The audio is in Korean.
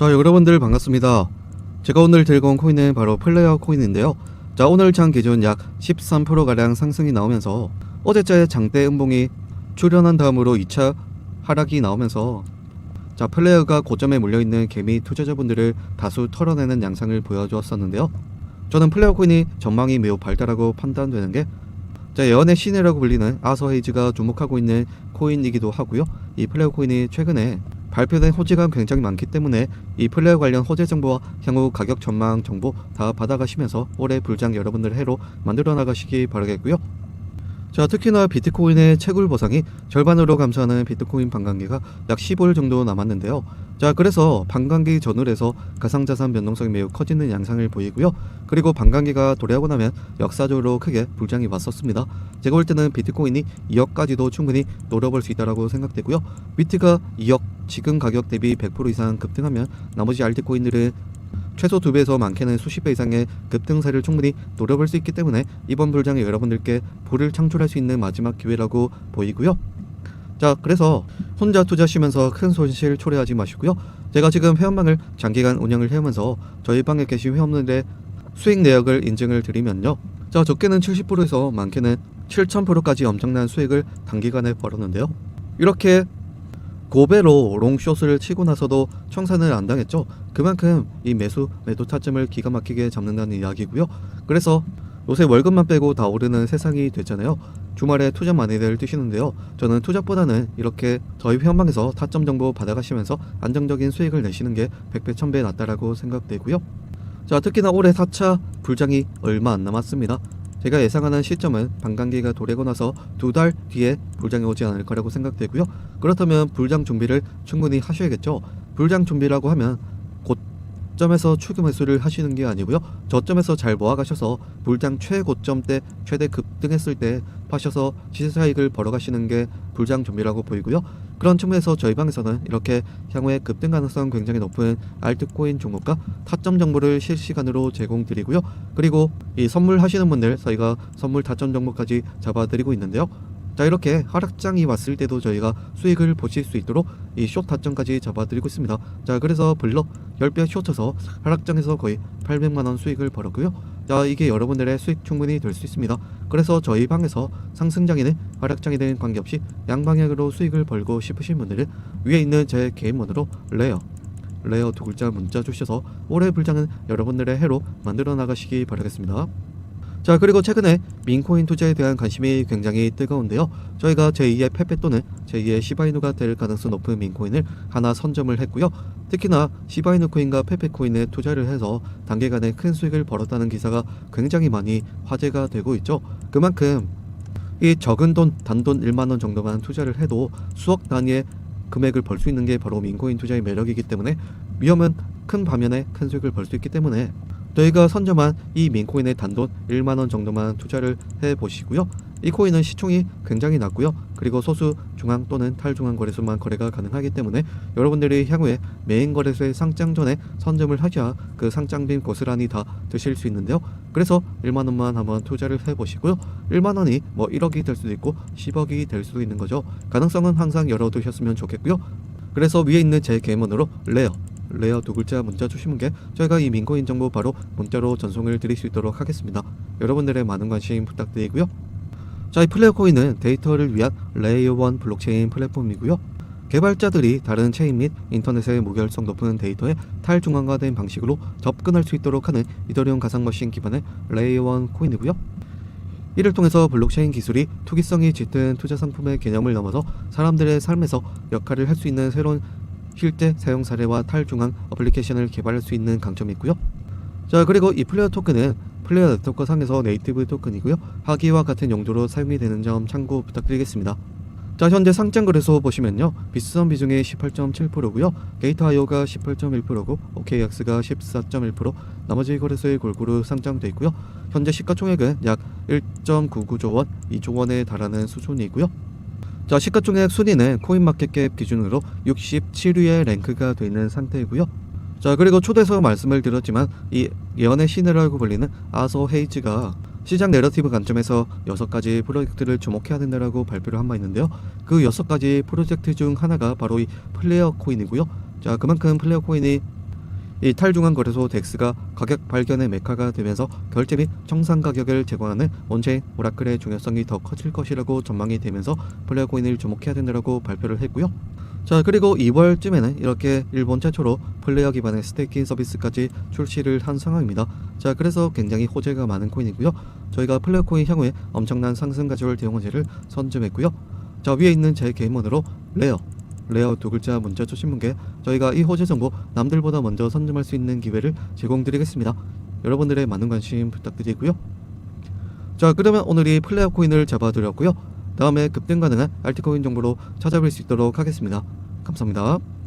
자 여러분들 반갑습니다. 제가 오늘 들고 온 코인은 바로 플레이어 코인인데요. 자 오늘 장 기준 약 13%가량 상승이 나오면서 어제자의 장대 음봉이 출현한 다음으로 2차 하락이 나오면서 자 플레이어가 고점에 몰려있는 개미 투자자분들을 다수 털어내는 양상을 보여주었었는데요. 저는 플레이어 코인이 전망이 매우 밝다라고 판단되는 게 자, 예언의 신이라고 불리는 아서 헤이즈가 주목하고 있는 코인이기도 하고요. 이 플레이어 코인이 최근에 발표된 호재가 굉장히 많기 때문에 이 플레이어 관련 호재 정보와 향후 가격 전망 정보 다 받아가시면서 올해 불장 여러분들 해로 만들어 나가시기 바라겠고요. 자, 특히나 비트코인의 채굴 보상이 절반으로 감소하는 비트코인 반감기가 약 15일 정도 남았는데요. 자, 그래서 반감기 전후에서 가상자산 변동성이 매우 커지는 양상을 보이고요. 그리고 반감기가 도래하고 나면 역사적으로 크게 불장이 왔었습니다. 제가 볼 때는 비트코인이 2억까지도 충분히 노려볼 수 있다고 생각되고요. 비트가 2억 지금 가격 대비 100% 이상 급등하면 나머지 알트코인들은 최소 두 배에서 많게는 수십 배 이상의 급등세를 충분히 노려볼 수 있기 때문에 이번 불장에 여러분들께 불을 창출할 수 있는 마지막 기회라고 보이고요. 자, 그래서 혼자 투자하시면서 큰 손실 초래하지 마시고요. 제가 지금 회원방을 장기간 운영을 해오면서 저희 방에 계신 회원들의 수익 내역을 인증을 드리면요. 자, 적게는 70%에서 많게는 7000%까지 엄청난 수익을 단기간에 벌었는데요. 이렇게 고배로 롱숏을 치고 나서도 청산을 안 당했죠. 그만큼 이 매수 매도 타점을 기가 막히게 잡는다는 이야기고요. 그래서 요새 월급만 빼고 다 오르는 세상이 됐잖아요. 주말에 투자 많이들 뛰시는데요. 저는 투자보다는 이렇게 저희 회원방에서 타점 정보 받아가시면서 안정적인 수익을 내시는 게 100배 1000배 낫다라고 생각되고요. 자, 특히나 올해 4차 불장이 얼마 안 남았습니다. 제가 예상하는 시점은 반감기가 도래고 나서 두 달 뒤에 불장이 오지 않을 거라고 생각되고요. 그렇다면 불장 준비를 충분히 하셔야겠죠. 불장 준비라고 하면 고점에서 추금 매수를 하시는 게 아니고요. 저점에서 잘 모아가셔서 불장 최고점 때 최대 급등했을 때 파셔서 시세 차익을 벌어가시는 게 불장 준비라고 보이고요. 그런 측면에서 저희 방에서는 이렇게 향후에 급등 가능성 굉장히 높은 알트코인 종목과 타점 정보를 실시간으로 제공드리고요. 그리고 이 선물 하시는 분들 저희가 선물 타점 정보까지 잡아드리고 있는데요. 자 이렇게 하락장이 왔을 때도 저희가 수익을 보실 수 있도록 이 숏 타점까지 잡아드리고 있습니다. 자 그래서 블럭 10배 숏쳐서 하락장에서 거의 800만원 수익을 벌었고요. 자 이게 여러분들의 수익 충분히 될 수 있습니다. 그래서 저희 방에서 상승장이든 하락장이든 관계없이 양방향으로 수익을 벌고 싶으신 분들은 위에 있는 제 개인번호로 레어 레어 두 글자 문자 주셔서 올해 불장은 여러분들의 해로 만들어 나가시기 바라겠습니다. 자 그리고 최근에 민코인 투자에 대한 관심이 굉장히 뜨거운데요. 저희가 제2의 페페 또는 제2의 시바이누가 될 가능성 높은 민코인을 하나 선점을 했고요. 특히나 시바이누 코인과 페페 코인에 투자를 해서 단기간에 큰 수익을 벌었다는 기사가 굉장히 많이 화제가 되고 있죠. 그만큼 이 적은 돈 단돈 1만 원 정도만 투자를 해도 수억 단위의 금액을 벌 수 있는 게 바로 민코인 투자의 매력이기 때문에 위험은 큰 반면에 큰 수익을 벌 수 있기 때문에 저희가 선점한 이 민코인의 단돈 1만원 정도만 투자를 해 보시고요. 이 코인은 시총이 굉장히 낮고요. 그리고 소수 중앙 또는 탈중앙 거래소만 거래가 가능하기 때문에 여러분들이 향후에 메인 거래소의 상장 전에 선점을 하셔야 그 상장빈 고스란히 다 드실 수 있는데요. 그래서 1만 원만 한번 투자를 해 보시고요. 1만 원이 뭐 1억이 될 수도 있고 10억이 될 수도 있는 거죠. 가능성은 항상 열어두셨으면 좋겠고요. 그래서 위에 있는 제 개인번호로 레어 레어 두 글자 문자 주시면 게 저희가 이 민코인 정보 바로 문자로 전송을 드릴 수 있도록 하겠습니다. 여러분들의 많은 관심 부탁드리고요. 자, 이 플레어 코인은 데이터를 위한 레이어 1 블록체인 플랫폼이고요. 개발자들이 다른 체인 및 인터넷의 무결성 높은 데이터에 탈중앙화된 방식으로 접근할 수 있도록 하는 이더리움 가상머신 기반의 레이어 1 코인이고요. 이를 통해서 블록체인 기술이 투기성이 짙은 투자 상품의 개념을 넘어서 사람들의 삶에서 역할을 할 수 있는 새로운 실제 사용 사례와 탈중앙 어플리케이션을 개발할 수 있는 강점이 있고요. 자 그리고 이 플레이어 토큰은 플레이어 네트워크 상에서 네이티브 토큰이고요. 하기와 같은 용도로 사용이 되는 점 참고 부탁드리겠습니다. 자 현재 상장 거래소 보시면요 비스선 비중이 18.7%고요 게이트아이오가 18.1%고 OKX가 14.1% 나머지 거래소에 골고루 상장돼 있고요 현재 시가총액은 약 1.99조 원, 2조 원에 달하는 수준이고요 자 시가총액 순위는 코인마켓캡 기준으로 67위에 랭크가 되어 있는 상태이고요 자 그리고 초대에서 말씀을 드렸지만 이 예언의 신이라고 불리는 아서 헤이즈가 시장 내러티브 관점에서 여섯 가지 프로젝트를 주목해야 된다라고 발표를 한 바 있는데요. 그 여섯 가지 프로젝트 중 하나가 바로 이 플레이어 코인이고요. 자, 그만큼 플레이어 코인이 이 탈중앙 거래소 덱스가 가격 발견의 메카가 되면서 결제 및 정상 가격을 제공하는 온체인 오라클의 중요성이 더 커질 것이라고 전망이 되면서 플레어 코인을 주목해야 된다고 발표를 했고요. 자 그리고 2월쯤에는 이렇게 일본 최초로 플레이어 기반의 스테이킹 서비스까지 출시를 한 상황입니다. 자 그래서 굉장히 호재가 많은 코인이고요. 저희가 플레어 코인 향후에 엄청난 상승 가져올 대응원제를 선점했고요. 자 위에 있는 제 개인번호로 레어 레어 두 글자 문자 분께 저희가 이 호재 정보 남들보다 먼저 선점할 수 있는 기회를 제공드리겠습니다. 여러분들의 많은 관심 부탁드리고요. 자 그러면 오늘 이 플레어 코인을 잡아드렸고요. 다음에 급등 가능한 알트코인 정보로 찾아뵐 수 있도록 하겠습니다. 감사합니다.